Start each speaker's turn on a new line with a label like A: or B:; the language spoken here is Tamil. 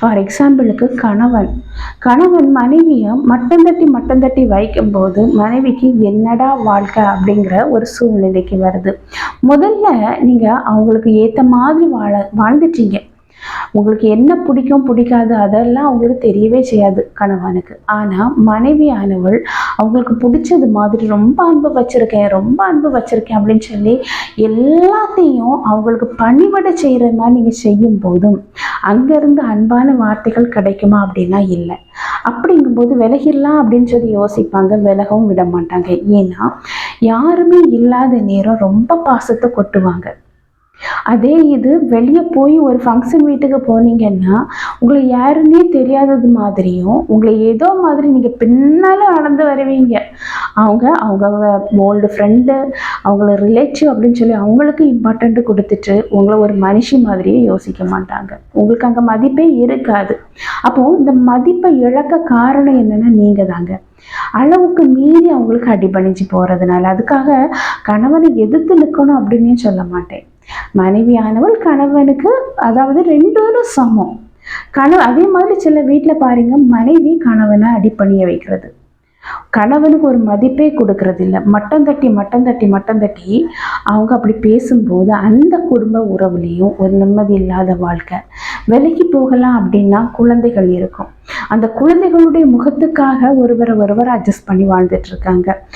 A: ஃபார் எக்ஸாம்பிளுக்கு கணவன். கணவன் மனைவியை மட்டம் தட்டி மட்டம் தட்டி வைக்கும்போது மனைவிக்கு என்னடா வாழ்க்கை அப்படிங்கிற ஒரு சூழ்நிலைக்கு வருது. முதல்ல நீங்கள் அவங்களுக்கு ஏற்ற மாதிரி வாழ வாழ்ந்துட்டீங்க. உங்களுக்கு என்ன பிடிக்கும் பிடிக்காது அதெல்லாம் அவங்களுக்கு தெரியவே செய்யாது கணவனுக்கு. ஆனால் மனைவியானவள் அவங்களுக்கு பிடிச்சது மாதிரி ரொம்ப அன்பு வச்சுருக்கேன் ரொம்ப அன்பு வச்சுருக்கேன் அப்படின்னு சொல்லி எல்லாத்தையும் அவங்களுக்கு பணிவிட செய்கிற மாதிரி நீங்கள் செய்யும் போதும் அங்கேருந்து அன்பான வார்த்தைகள் கிடைக்குமா அப்படின்னா இல்லை. அப்படிங்கும்போது விலகிடலாம் அப்படின்னு சொல்லி யோசிப்பாங்க விலகவும் விட மாட்டாங்க. ஏன்னா யாருமே இல்லாத நேரம் ரொம்ப பாசத்தை கொட்டுவாங்க. அதே இது வெளியே போய் ஒரு ஃபங்க்ஷன் வீட்டுக்கு போனீங்கன்னா உங்களை யாருன்னே தெரியாதது மாதிரியும் உங்களை ஏதோ மாதிரி நீங்கள் பின்னால் நடந்து வருவீங்க. அவங்க அவங்க ஓல்டு ஃப்ரெண்டு அவங்கள ரிலேட்டிவ் அப்படின்னு சொல்லி அவங்களுக்கு இம்பார்ட்டண்ட் கொடுத்துட்டு உங்களை ஒரு மனுஷி மாதிரியே யோசிக்க மாட்டாங்க. உங்களுக்கு அங்கே மதிப்பே இருக்காது. அப்போது இந்த மதிப்பை இழக்க காரணம் என்னென்னா நீங்கள் தாங்க. அளவுக்கு மீறி அவங்களுக்கு அடிபணிஞ்சு போகிறதுனால அதுக்காக கணவனை எதிர்த்து நிற்கணும் அப்படின்னே சொல்ல மாட்டேன். மனைவியானவள் கணவனுக்கு அதாவது ரெண்டு பேரும் சமம். கணவன் அதே மாதிரி சில வீட்டில் பாருங்க மனைவி கணவனை அடிப்பணிய வைக்கிறது. கணவனுக்கு ஒரு மதிப்பே கொடுக்கறது இல்லை மட்டம் தட்டி மட்டம் தட்டி மட்டம் தட்டி அவங்க அப்படி பேசும்போது அந்த குடும்ப உறவுலேயும் ஒரு நிம்மதி இல்லாத வாழ்க்கை. விலைக்கு போகலாம் அப்படின்னா குழந்தைகள் இருக்கும். அந்த குழந்தைகளுடைய முகத்துக்காக ஒருவரை ஒருவர் அட்ஜஸ்ட் பண்ணி வாழ்ந்துட்டு இருக்காங்க.